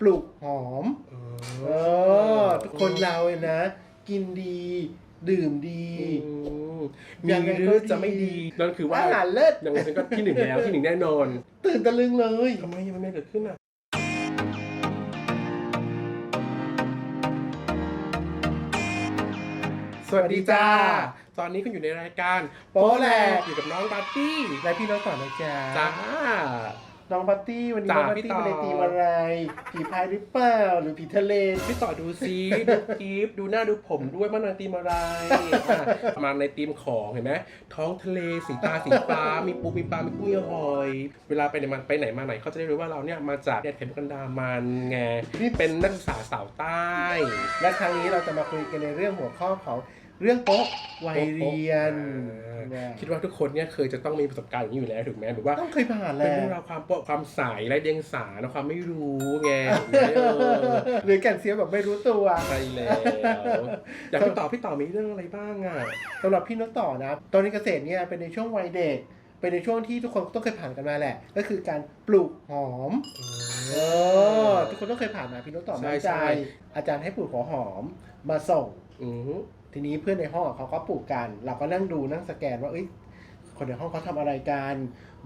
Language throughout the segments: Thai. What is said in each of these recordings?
ปลูกหอม เอเออทุกคนเราเนี่ยนะ กินดี ดื่มดีมยัมีงไงก็หรือดีจะไม่ดีนั่นคือว่าอาหารเลิศยังไงฉันก็ที่หนึ่งแล้วที่หนึ่งแน่นอนตื่นตะลึงเลย ทำไมมันไม่เกิดขึ้นอะสวัสดีจ้า ตอนนี้คุณอยู่ในรายการโป๊ะแหลก อยู่กับน้องบาร์ตี้และพี่น้องต่อนะจ๊ะ จ้า น้องปาร์ตี้วันนี้จ้าน้องปาร์พี่ตี้ต่อมาในทีมอะไร ผีพายหรือเปล่าหรือผีทะเลพี่ต่อดูซีดูกิฟดูหน้าดูผมด้วยว่าในตีมอะไรอะมาในตีมของเห็นไหมท้องทะเลสีตาสีฟ้ามีปูมีปลามีกุ้งมีหอย เวลาไปไหนมาไปไหนมาไหนเขาจะได้รู้ว่าเราเนี่ยมาจากแดนเทมกันดามันไงนี่เป็นนักศึกษาสาวใต้ และครั้งนี้เราจะมาคุยกันในเรื่องหัวข้อของ เรื่องโป๊ะวัยเรียนอ่านะคิดว่าทุกคนเนี่ยเคยจะต้องมีประสบการณ์อย่างนี้อยู่แล้วถูกไหมหรือว่าต้องเคยผ่านเป็นแล้วเรื่องราวความโปะความใสไร้เดียงสานะความไม่รู้ไงเออหรือแก่นเสียแบบไม่รู้ตัวใช่แล้วอยากพี่ต่อพี่ต่อมีเรื่องอะไรบ้างอะสำหรับพี่นกต่อนะ ตอนนี้เกษตรเนี่ยเป็นในช่วงวัยเด็กเป็นในช่วงที่ทุกคนต้องเคยผ่านกันมาแหละ ก็คือการปลูกหอมเออทุกคนต้องเคยผ่านมาพี่นกต่อใช่มั่นใจใช่อาจารย์ให้ปลูกหัวหอมมาส่งอือหือ ทีนี้เพื่อนในห้องเขาก็ปลูกกัน เราก็นั่งดูนั่งสแกนว่าเอ้ยคนในห้องเขาทำอะไรกัน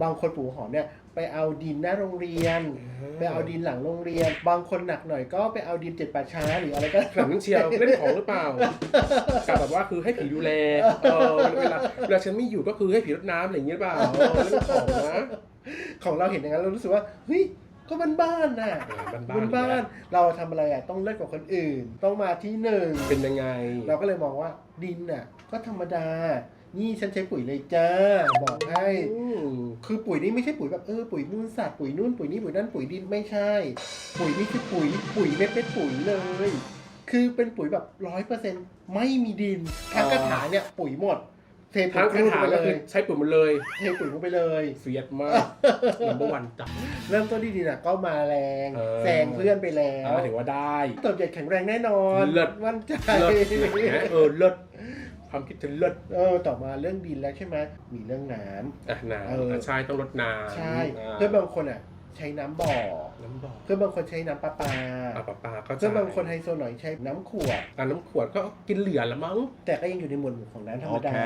บางคนปลูกหอมเนี่ยไปเอาดินหน้าโรงเรียน ไปเอาดินหลังโรงเรียน บางคนหนักหน่อยก็ไปเอาดินเจ็ดป่าช้าหรืออะไรก็หลังเชียวเล่นของหรือเปล่ากับแบบว่าคือให้ผีดูแลเออเวลาเวลาฉันไม่อยู่ก็คือให้ผีรดน้ำอะไรอย่างเงี้ยหรือเปล่าเออเล่นของนะของเราเห็นอย่างนั้นเรารู้สึกว่าเฮ้ย ก็บ้านบ้านๆน่ะบ้านๆบ้านๆเราทำอะไรอะต้องเลิศกว่าคนอื่น ต้องมาที่หนึ่งเป็นยังไง เราก็เลยมองว่าดินน่ะ ก็ธรรมดา นี่ฉันใช้ปุ๋ยเลยจ้า บอกให้อืมคือปุ๋ยนี่ไม่ใช่ปุ๋ยแบบเออปุ๋ยมูลสัตว์ปุ๋ยนู่นปุ๋ยนี่ปุ๋ยนั่นปุ๋ยดินไม่ใช่ ปุ๋ยนี่คือปุ๋ย ปุ๋ยเม็ดเป็นปุ๋ยเลย คือเป็นปุ๋ยแบบร้อยเปอร์เซ็นต์ไม่มีดินทั้งกระถางเนี่ยปุ๋ยหมด เทปุ๋ทั้ยงกระลงถางไปก็เลคือยใช้ปุ๋ยหมดเลยเทปุ๋ยลงไปเลยเฟียดมากนัมเบอร์วันจับเริ่มต้นที่ดินอะก็มาแรงเออแซงเพื่อนไปแล้วมาถึงว่าได้เติบใหญ่แข็งแรงแน่นอนเลิศมั่นใจเลิศนะเออเลิศความคิดจะเลิศเออต่อมาเรื่องดินแล้วใช่ไหมมีเรื่องน้ำอะน้เออำใช่ต้องลดน้ำใช่าเพื่อนบางคนอะ ใช้น้ำบ่อ น้ำบอกเพื่อนบางคนใช้น้ำประปาอะปลาปลาก็เพื่อนบางคนไฮโซหน่อยใช้น้ำขวด อะน้ำขวดก็กินเหลือละมั้ง แต่ก็ยังอยู่ในหมวดหมู่ของน้ำธรรมดาโอเค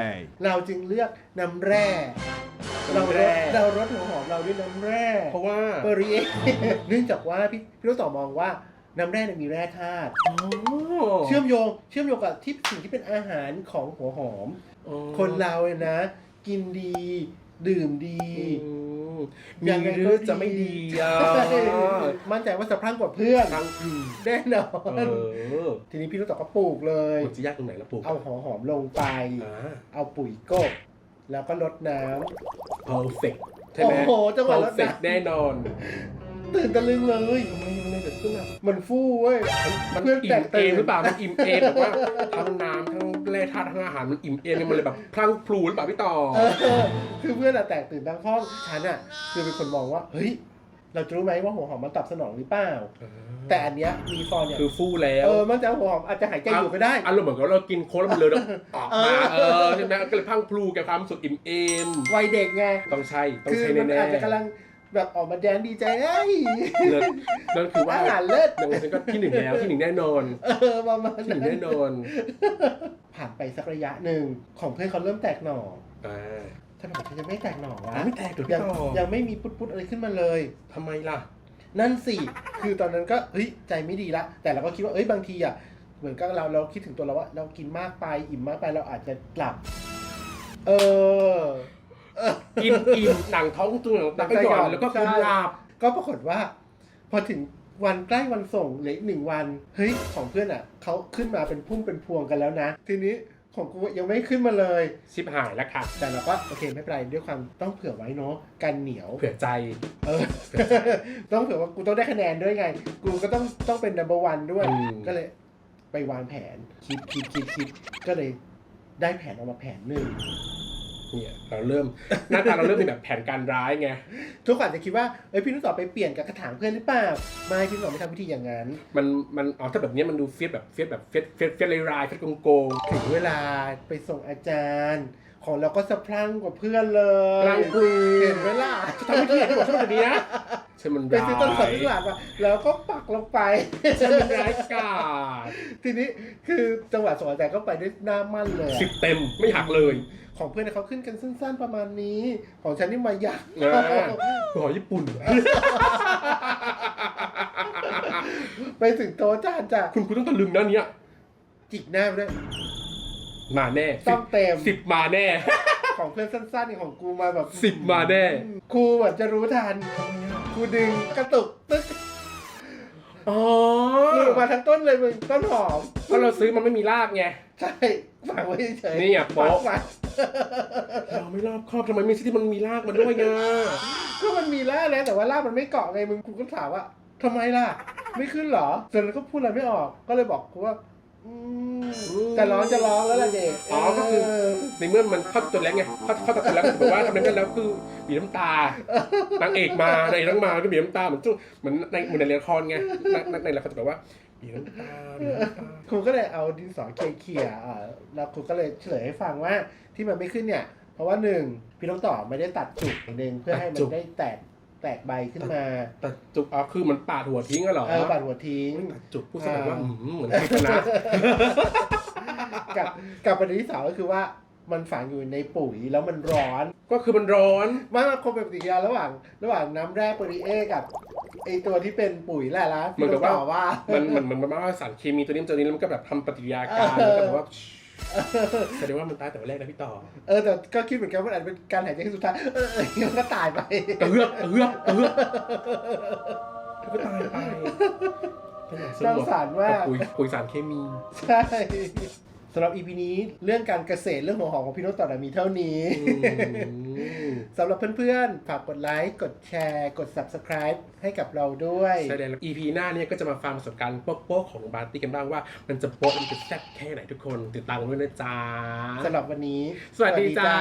เราจึงเลือกน้ำแร่เราน้ำรแร่ ดเรารดหัวหอมเราด้วยน้ำแร่เพราะว่าเปอรีเอเนื่องจากว่าพี่พี่รู้ต่อมองว่าน้ำแร่เนี่ยมีแร่ธาตุอ๋อเชื่อมโยงเชื่อมโยงกับที่สิ่งที่เป็นอาหารของหัวหอมอ๋อคนเราเนี่ยนะ กินดี ดื่มดี อืม ยัมีงไงหรืก็อดีจะไม่ดีอะมั่นใจว่าสะพรั่งกว่าเพื่อนทั้งอืมแน่นอเอนอทีนี้พี่รู้ต่อก็ปลูกเลย มันจะยากตรงไหนละปลูกเอาหัวหอมลงไป อ่า เอาปุ๋ยกบ แล้วก็รดน้ perfect ำใช่ไหม โอ้โหจังหวะรด perfect น้แน่นอนำตื่นตะลึงเลย ทำไมมันไม่เกิดขึ้นอะมันฟู่เว้ย มันเพื่อนอิ่แตมกเอตื่งนหรือเปล่า มันอิ่มเองแบบว่าทั้งน้ำทั้ง แร่ธาตุทั้งอาหารมันอิ่มเองมันเลยแบบพลังพลูหรือเปล่าพี่ต่อ เออคือเพื่อนอะแตกตื่นทั้งห้องฉันอะคือเป็นคนมองว่า เฮ้ย เราจะรู้ไหมว่าหัวหอมมันตอบสนองหรือเปล่า แต่อันเนี้ยมีฟอนเนี่ย คือฟู่แล้วเออ มันจะหัวหอมอาจจะหายใจอยู่ก็ได้ อารมณ์เหมือนกับเรากินโค้กแล้วมันเลยแล้วออกมาเอเอออใช่ไหมก็เลยพลังพลูแก่ความรู้สุขอิ่มเอมวัยเด็กไง ต้องใช่ต้องคือใช่มันแน่อาจจะกำลัง แบบออกมาแดนดีใจเอ้ยๆเลิศนั่นคือว่าอาหารเลิศยังไงฉันก็ที่หนึ่งแล้วที่หนึ่งแน่นอนเออประมาณที่หนึ่งนั้แน่นนอนผ่านไปสักระยะหนึ่งของเพื่อนเขาเริ่มแตกหน่ออ่าทำไมฉันจะไม่แตกหน่อวะไม่แตกเดี๋ยวยัพี่งต่อยังไม่มีปุ๊ดๆอะไรขึ้นมาเลย ทำไมล่ะ นั่นสิ คือตอนนั้นก็เฮ้ยใจไม่ดีละ แต่เราก็คิดว่าเอ้ยบางทีอะ เหมือนกับเราเราคิดถึงตัวเราว่าเรากินมากไปอิ่มมากไปเราอาจจะกลับ เออเออกินอิ่มหนังท้องตัวหนังก็หย่อนแล้วก็คือหลับก็ปรากฏว่า พอถึงวันใกล้วันส่งเหลืออีกหนึ่งวัน เฮ้ยของเพื่อนอะเขาขึ้นมาเป็นพุ่มเป็นพวงกันแล้วนะ ทีนี้ของกูยังไม่ขึ้นมาเลยชิบหายแล้วค่ะ แต่เราก็โอเคไม่เป็นไรด้วยความต้องเผื่อไว้เนาะกันเหนียว เผื่อใจ เออ ต้องเผื่อว่ากูต้องได้คะแนนด้วยไง กูก็ต้องต้องเป็น number one ด้วยอืมก็เลยไปวางแผนคิดคิดคิดคิดก็เลยได้แผนออกมาแผนหนึ่ง เนี่ยเราเริ่มหน้าตาเราเริ่มเป็นแบบแผนการร้ายไงทุกคนอาจจะคิดว่าเอ้ยพี่นุสอไปเปลี่ยนกับกระถางเพื่อนหรือเปล่าไม่พี่นุสอไม่ทำวิธีอย่างนั้น มันมันอ๋อถ้าแบบเนี้ยมันดูเฟียสแบบเฟียสแบบเฟียสเฟียสเฟียสลายๆเฟียสโกงถึงเวลาไปส่งอาจารย์ ของเราก็สะพรั่งกว่าเพื่อนเลยกลางกลืนเห็นไหมล่ะทำให้ที่ที่บอกฉันแบบนี้นะฉันมันไปร้าซื้อต้นสนยตลาดมาแล้วก็ปักลงไปฉันมันร้ายกาจทีนี้คือจังหวะสวนแต่ก็ไปด้วยหน้ามั่นเลยอะสิบเต็มไม่หักเลย ของเพื่อนเขาขึ้นกันสั้นๆประมาณนี้ ของฉันนี่มายักษ์อ่า หอญี่ปุ่น ไปถึงโต๊ะจานจ้ะคุณคุณต้องตะลึงนะเนี่ยจิกหน้าไปด้วย มาแน่ต้องเต็มสิบมาแน่ ของเพื่อนสั้นๆนี่ของกูมาแบบสิบมาแน่ ครูเหมือนจะรู้ทันครูดึงกระตุกตึ๊กอ๋อหลุดมาทั้งต้นเลยมึงต้นหอมเพราะเราซื้อมันไม่มีรากไง ใช่ฝังไว้เฉยๆนี่อะโป๊ะฝังไว้เราไม่รอบครอบทำไมไม่ใช่ที่มันมีรากมาด้วยไงก็มันมีล่ากนะแต่ว่าล่ากมันไม่เกาะไงมึงกูก็ถามว่าทำไมล่ะ ไม่ขึ้นเหรอเสร็จแล้วก็พูดอะไรไม่ออก ก็เลยบอกกูว่าอืม จะร้องจะร้องแล้วล่ะเด็กอ๋อก็คือ ในเมื่อมันเข้าตัวแล้วไงเข้าเข้าตัวแล้วก็แบบว่าทำอะไรกันแล้วคือบีบน้ำตานางเอกมานางเอกต้องมาก็บีบน้ำตาเหมือนจุเหมือนในเหมือนในละครไงนักนักในละครจะแบบว่าบีบน้ำตาบีบน้ำตาครูก็เลยเอาดินสอเขี่ยๆอ่าแล้วครูก็เลยเฉลยให้ฟังว่าที่มันไม่ขึ้นเนี่ย เพราะว่าหนึ่งพี่น้องต่อไม่ได้ตัดจุกหนึ่งเพื่อให้มันได้แตก แตกใบขึ้นมา แต่จุกอ๋อคือมันปาดหัวทิ้งอะเหรอเออปัดหัวทิ้งตัดจุกพูดแสดงว่าอ่าอืมเหมือนพิษนะ กับกับประเด็นที่สองก็คือว่ามันฝังอยู่ในปุ๋ยแล้วมันร้อนก็คือมันร้อน มันมันคงเป็นปฏิกิริยาระหว่าง ระหว่างน้ำแร่โปรตีเอกับไอตัวที่เป็นปุ๋ยแหละละเหมือนกับที่ว่า เราบอกว่า มันมันมันมันว่าสารเคมีตัวนี้มันตัวนี้แล้วมันก็แบบทำปฏิกิริยาการแล้วก็แบบว่า แสดงว่ามันตายแต่วันแรกนะพี่ต่อเออแต่ก็คิดเหมือนกันว่าอาจจะเป็นการหายใจครั้งสุดท้ายเออเออมันก็ตายไป กระเฮือกกระเฮือกกระเฮือกแล้วก็ตายไปเป็นอย่างสสงลดสารว่ากับปุ๋ยปุ๋ยสารเคมี ใช่ สำหรับ EP นี้เรื่องการเกษตรเรื่องหัวหอมของพี่โน้ตต่อมีเท่านี้อืมสำหรับเพื่อนๆ ฝากกดไลค์ กดแชร์ กด Subscribe ให้กับเราด้วยใช่แล้ว EP หน้าเนี่ยก็จะมาฟังประสบการณ์โป๊ะๆของบาร์ตี้กันบ้างว่า มันจะโป๊ะมันจะแซ่บแค่ไหนทุกคนติดตามกันด้วยนะจ๊ะสำหรับวันนี้ สวัสดีจ้า